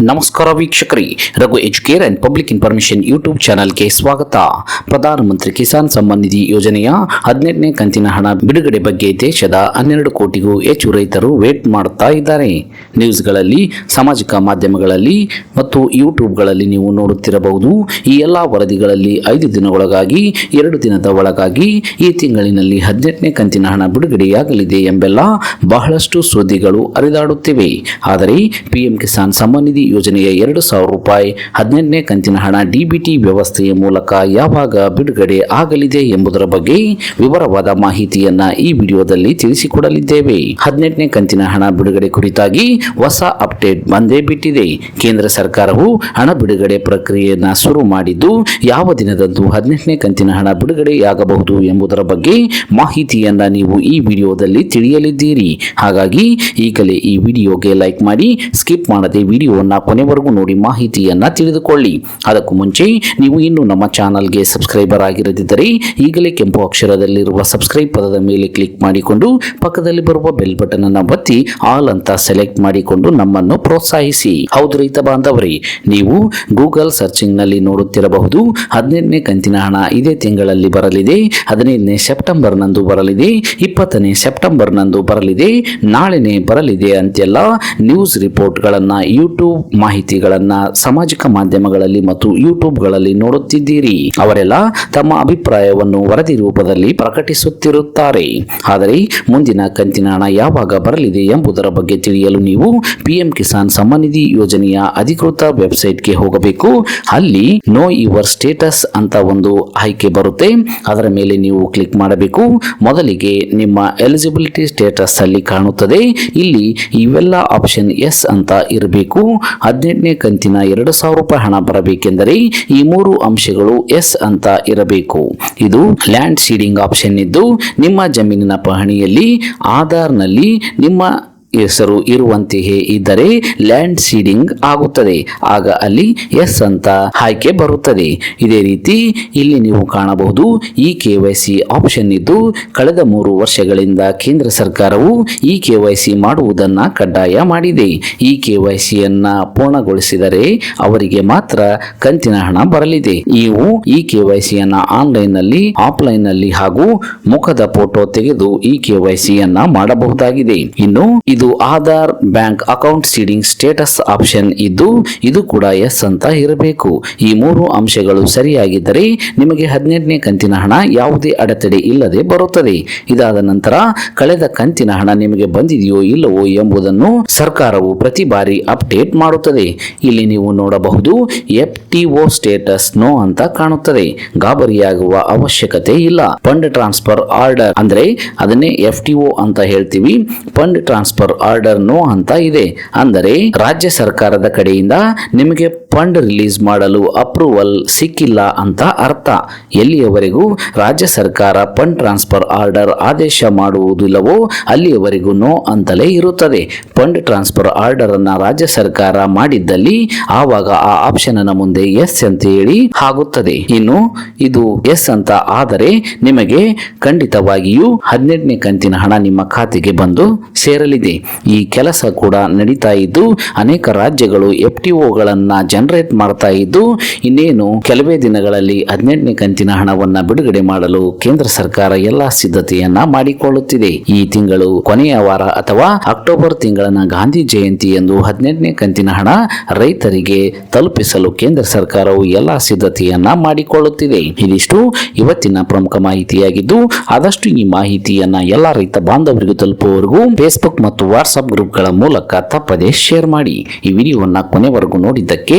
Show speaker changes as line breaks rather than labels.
ನಮಸ್ಕಾರ ವೀಕ್ಷಕರಿ, Raghu educare and public information YouTube ಚಾನಲ್ಗೆ ಸ್ವಾಗತ. ಪ್ರಧಾನಮಂತ್ರಿ ಕಿಸಾನ್ ಸಮ್ಮಾನ್ ನಿಧಿ ಯೋಜನೆಯ ಹದಿನೆಂಟನೇ ಕಂತಿನ ಹಣ ಬಿಡುಗಡೆ ಬಗ್ಗೆ ದೇಶದ ಹನ್ನೆರಡು ಕೋಟಿಗೂ ಹೆಚ್ಚು ರೈತರು ವೇಟ್ ಮಾಡುತ್ತಾ ಇದ್ದಾರೆ. ನ್ಯೂಸ್ಗಳಲ್ಲಿ, ಸಾಮಾಜಿಕ ಮಾಧ್ಯಮಗಳಲ್ಲಿ ಮತ್ತು ಯೂಟ್ಯೂಬ್ಗಳಲ್ಲಿ ನೀವು ನೋಡುತ್ತಿರಬಹುದು, ಈ ಎಲ್ಲ ವರದಿಗಳಲ್ಲಿ ಐದು ದಿನಗಳೊಳಗಾಗಿ, ಎರಡು ದಿನದ ಒಳಗಾಗಿ ಈ ತಿಂಗಳಿನಲ್ಲಿ ಹದಿನೆಂಟನೇ ಕಂತಿನ ಹಣ ಬಿಡುಗಡೆಯಾಗಲಿದೆ ಎಂಬೆಲ್ಲ ಬಹಳಷ್ಟು ಸುದ್ದಿಗಳು ಹರಿದಾಡುತ್ತಿವೆ. ಆದರೆ, ಪಿಎಂ ಕಿಸಾನ್ ಸಮ್ಮಾನ್ ನಿಧಿ ಯೋಜನೆಯ ಎರಡು ಸಾವಿರ ರೂಪಾಯಿ, ಹದಿನೆಂಟನೇ ಕಂತಿನ ಹಣ ಡಿಬಿಟಿ ವ್ಯವಸ್ಥೆಯ ಮೂಲಕ ಯಾವಾಗ ಬಿಡುಗಡೆ ಆಗಲಿದೆ ಎಂಬುದರ ಬಗ್ಗೆ ವಿವರವಾದ ಮಾಹಿತಿಯನ್ನ ಈ ವಿಡಿಯೋದಲ್ಲಿ ತಿಳಿಸಿಕೊಡಲಿದ್ದೇವೆ. ಹದಿನೆಂಟನೇ ಕಂತಿನ ಹಣ ಬಿಡುಗಡೆ ಕುರಿತಾಗಿ ಹೊಸ ಅಪ್ಡೇಟ್ ಬಂದೇ ಬಿಟ್ಟಿದೆ. ಕೇಂದ್ರ ಸರ್ಕಾರವು ಹಣ ಬಿಡುಗಡೆ ಪ್ರಕ್ರಿಯೆಯನ್ನ ಶುರು ಮಾಡಿದ್ದು, ಯಾವ ದಿನದಂದು ಹದಿನೆಂಟನೇ ಕಂತಿನ ಹಣ ಬಿಡುಗಡೆಯಾಗಬಹುದು ಎಂಬುದರ ಬಗ್ಗೆ ಮಾಹಿತಿಯನ್ನ ನೀವು ಈ ವಿಡಿಯೋದಲ್ಲಿ ತಿಳಿಯಲಿದ್ದೀರಿ. ಹಾಗಾಗಿ ಈಗಲೇ ಈ ವಿಡಿಯೋಗೆ ಲೈಕ್ ಮಾಡಿ, ಸ್ಕಿಪ್ ಮಾಡದೆ ವಿಡಿಯೋವನ್ನ ಕೊನೆವರೆಗೂ ನೋಡಿ ಮಾಹಿತಿಯನ್ನು ತಿಳಿದುಕೊಳ್ಳಿ. ಅದಕ್ಕೂ ಮುಂಚೆ ನೀವು ಇನ್ನು ನಮ್ಮ ಚಾನಲ್ಗೆ ಸಬ್ಸ್ಕ್ರೈಬರ್ ಆಗಿರದಿದ್ದರೆ ಈಗಲೇ ಕೆಂಪು ಅಕ್ಷರದಲ್ಲಿರುವ ಸಬ್ಸ್ಕ್ರೈಬ್ ಪದದ ಮೇಲೆ ಕ್ಲಿಕ್ ಮಾಡಿಕೊಂಡು ಪಕ್ಕದಲ್ಲಿ ಬರುವ ಬೆಲ್ ಬಟನ್ ಅನ್ನು ಒತ್ತಿ ಆಲ್ ಅಂತ ಸೆಲೆಕ್ಟ್ ಮಾಡಿಕೊಂಡು ನಮ್ಮನ್ನು ಪ್ರೋತ್ಸಾಹಿಸಿ. ಹೌದು ರೈತ ಬಾಂಧವರೇ, ನೀವು ಗೂಗಲ್ ಸರ್ಚಿಂಗ್ನಲ್ಲಿ ನೋಡುತ್ತಿರಬಹುದು, ಹದಿನೆಂಟನೇ ಕಂತಿನ ಹಣ ಇದೇ ತಿಂಗಳಲ್ಲಿ ಬರಲಿದೆ, ಹದಿನೈದನೇ ಸೆಪ್ಟೆಂಬರ್ ನಂದು ಬರಲಿದೆ, ಇಪ್ಪತ್ತನೇ ಸೆಪ್ಟೆಂಬರ್ ನಂದು ಬರಲಿದೆ, ನಾಳೆನೇ ಬರಲಿದೆ ಅಂತೆಲ್ಲ ನ್ಯೂಸ್ ರಿಪೋರ್ಟ್ಗಳನ್ನು ಯೂಟ್ಯೂಬ್ ಮಾಹಿತಿಗಳನ್ನ ಸಾಮಾಜಿಕ ಮಾಧ್ಯಮಗಳಲ್ಲಿ ಮತ್ತು ಯೂಟ್ಯೂಬ್ಗಳಲ್ಲಿ ನೋಡುತ್ತಿದ್ದೀರಿ. ಅವರೆಲ್ಲ ತಮ್ಮ ಅಭಿಪ್ರಾಯವನ್ನು ವರದಿ ರೂಪದಲ್ಲಿ ಪ್ರಕಟಿಸುತ್ತಿರುತ್ತಾರೆ. ಆದರೆ ಮುಂದಿನ ಕಂತಿನ ಹಣ ಯಾವಾಗ ಬರಲಿದೆ ಎಂಬುದರ ಬಗ್ಗೆ ತಿಳಿಯಲು ನೀವು ಪಿಎಂ ಕಿಸಾನ್ ಸಮ್ಮಾನ್ ನಿಧಿ ಯೋಜನೆಯ ಅಧಿಕೃತ ವೆಬ್ಸೈಟ್ಗೆ ಹೋಗಬೇಕು. ಅಲ್ಲಿ ನೋ ಯುವರ್ ಸ್ಟೇಟಸ್ ಅಂತ ಒಂದು ಆಯ್ಕೆ ಬರುತ್ತೆ. ಅದರ ಮೇಲೆ ನೀವು ಕ್ಲಿಕ್ ಮಾಡಬೇಕು. ಮೊದಲಿಗೆ ನಿಮ್ಮ ಎಲಿಜಿಬಿಲಿಟಿ ಸ್ಟೇಟಸ್ ಅಲ್ಲಿ ಕಾಣುತ್ತದೆ. ಇಲ್ಲಿ ಇವೆಲ್ಲ ಆಪ್ಷನ್ ಎಸ್ ಅಂತ ಇರಬೇಕು. ಹದಿನೆಂಟನೇ ಕಂತಿನ ಎರಡು ಸಾವಿರ ರೂಪಾಯಿ ಹಣ ಬರಬೇಕೆಂದರೆ ಈ ಮೂರು ಅಂಶಗಳು ಎಸ್ ಅಂತ ಇರಬೇಕು. ಇದು ಲ್ಯಾಂಡ್ ಸೀಡಿಂಗ್ ಆಪ್ಷನ್ ಇದ್ದು, ನಿಮ್ಮ ಜಮೀನಿನ ಪಹಣಿಯಲ್ಲಿ, ಆಧಾರ್ನಲ್ಲಿ, ನಿಮ್ಮ ಹೆಸರು ಇರುವಂತೆಯೇ ಇದ್ದರೆ ಲ್ಯಾಂಡ್ ಸೀಡಿಂಗ್ ಆಗುತ್ತದೆ. ಆಗ ಅಲ್ಲಿ ಎಸ್ ಅಂತ ಆಯ್ಕೆ ಬರುತ್ತದೆ. ಇದೇ ರೀತಿ ಇಲ್ಲಿ ನೀವು ಕಾಣಬಹುದು ಈ ಕೆ ವೈ ಸಿ ಆಪ್ಷನ್ ಇದ್ದು ಕಳೆದ ಮೂರು ವರ್ಷಗಳಿಂದ ಕೇಂದ್ರ ಸರ್ಕಾರವು ಈ ಕೆ ವೈ ಮಾಡುವುದನ್ನು ಕಡ್ಡಾಯ ಮಾಡಿದೆ. ಈ ಕೆ ವೈ ಪೂರ್ಣಗೊಳಿಸಿದರೆ ಅವರಿಗೆ ಮಾತ್ರ ಕಂತಿನ ಹಣ ಬರಲಿದೆ. ನೀವು ಈ ಕೆ ವೈ ನಲ್ಲಿ ಆಫ್ಲೈನ್ನಲ್ಲಿ ಹಾಗೂ ಮುಖದ ಫೋಟೋ ತೆಗೆದು ಈ ಕೆ ವೈ ಮಾಡಬಹುದಾಗಿದೆ. ಇನ್ನು ಇದು Aadhaar bank account seeding status option ಇದ್ದು, ಇದು ಕೂಡ ಎಸ್ ಅಂತ ಇರಬೇಕು. ಈ ಮೂರು ಅಂಶಗಳು ಸರಿಯಾಗಿದ್ದರೆ ನಿಮಗೆ ಹದಿನೆಂಟನೇ ಕಂತಿನ ಹಣ ಯಾವುದೇ ಅಡೆತಡೆ ಇಲ್ಲದೆ ಬರುತ್ತದೆ. ಇದಾದ ನಂತರ ಕಳೆದ ಕಂತಿನ ಹಣ ನಿಮಗೆ ಬಂದಿದೆಯೋ ಇಲ್ಲವೋ ಎಂಬುದನ್ನು ಸರ್ಕಾರವು ಪ್ರತಿ ಬಾರಿ ಅಪ್ಡೇಟ್ ಮಾಡುತ್ತದೆ. ಇಲ್ಲಿ ನೀವು ನೋಡಬಹುದು, F T O status no ಅಂತ ಕಾಣುತ್ತದೆ. ಗಾಬರಿಯಾಗುವ ಅವಶ್ಯಕತೆ ಇಲ್ಲ. ಫಂಡ್ ಟ್ರಾನ್ಸ್ಫರ್ ಆರ್ಡರ್ ಅಂದ್ರೆ ಅದನ್ನೇ ಎಫ್ ಟಿ ಒ ಅಂತ ಹೇಳ್ತೀವಿ. ಫಂಡ್ ಟ್ರಾನ್ಸ್ಫರ್ ಆರ್ಡರ್ ನೋ ಅಂತ ಇದೆ. ಅಂದರೆ ರಾಜ್ಯ ಸರ್ಕಾರದ ಕಡೆಯಿಂದ ನಿಮಗೆ ಫಂಡ್ ರಿಲೀಸ್ ಮಾಡಲು ಅಪ್ರೂವಲ್ ಸಿಕ್ಕಿಲ್ಲ ಅಂತ ಅರ್ಥ. ಎಲ್ಲಿಯವರೆಗೂ ರಾಜ್ಯ ಸರ್ಕಾರ ಫಂಡ್ ಟ್ರಾನ್ಸ್ಫರ್ ಆರ್ಡರ್ ಆದೇಶ ಮಾಡುವುದಿಲ್ಲವೋ ಅಲ್ಲಿಯವರೆಗೂ ನೋ ಅಂತಲೇ ಇರುತ್ತದೆ. ಫಂಡ್ ಟ್ರಾನ್ಸ್ಫರ್ ಆರ್ಡರ್ ಅನ್ನ ರಾಜ್ಯ ಸರ್ಕಾರ ಮಾಡಿದ್ದಲ್ಲಿ ಆವಾಗ ಆ ಆಪ್ಷನ್ ಅನ್ನ ಮುಂದೆ ಎಸ್ ಅಂತ ಹೇಳಿ ಆಗುತ್ತದೆ. ಇನ್ನು ಇದು ಎಸ್ ಅಂತ ಆದರೆ ನಿಮಗೆ ಖಂಡಿತವಾಗಿಯೂ ಹದಿನೆಂಟನೇ ಕಂತಿನ ಹಣ ನಿಮ್ಮ ಖಾತೆಗೆ ಬಂದು ಸೇರಲಿದೆ. ಈ ಕೆಲಸ ಕೂಡ ನಡೀತಾ ಇದ್ದು ಅನೇಕ ರಾಜ್ಯಗಳು ಎಫ್ ಟಿ ಒಗಳನ್ನ ಜನರೇಟ್ ಮಾಡ್ತಾ ಇದ್ದು, ಇನ್ನೇನು ಕೆಲವೇ ದಿನಗಳಲ್ಲಿ ಹದಿನೆಂಟನೇ ಕಂತಿನ ಹಣವನ್ನ ಬಿಡುಗಡೆ ಮಾಡಲು ಕೇಂದ್ರ ಸರ್ಕಾರ ಎಲ್ಲಾ ಸಿದ್ಧತೆಯನ್ನ ಮಾಡಿಕೊಳ್ಳುತ್ತಿದೆ. ಈ ತಿಂಗಳು ಕೊನೆಯ ವಾರ ಅಥವಾ ಅಕ್ಟೋಬರ್ ತಿಂಗಳನ ಗಾಂಧಿ ಜಯಂತಿ ಎಂದು ಹದಿನೆಂಟನೇ ಕಂತಿನ ಹಣ ರೈತರಿಗೆ ತಲುಪಿಸಲು ಕೇಂದ್ರ ಸರ್ಕಾರವು ಎಲ್ಲಾ ಸಿದ್ಧತೆಯನ್ನ ಮಾಡಿಕೊಳ್ಳುತ್ತಿದೆ. ಇದಿಷ್ಟು ಇವತ್ತಿನ ಪ್ರಮುಖ ಮಾಹಿತಿಯಾಗಿದ್ದು, ಆದಷ್ಟು ಈ ಮಾಹಿತಿಯನ್ನ ಎಲ್ಲಾ ರೈತ ಬಾಂಧವರಿಗೂ ತಲುಪುವವರೆಗೂ ಫೇಸ್ಬುಕ್ ಮತ್ತು ವಾಟ್ಸ್ಆಪ್ ಗ್ರೂಪ್ಗಳ ಮೂಲಕ ತಪ್ಪದೇ ಶೇರ್ ಮಾಡಿ. ಈ ವಿಡಿಯೋವನ್ನ ಕೊನೆವರೆಗೂ ನೋಡಿದ್ದಕ್ಕೆ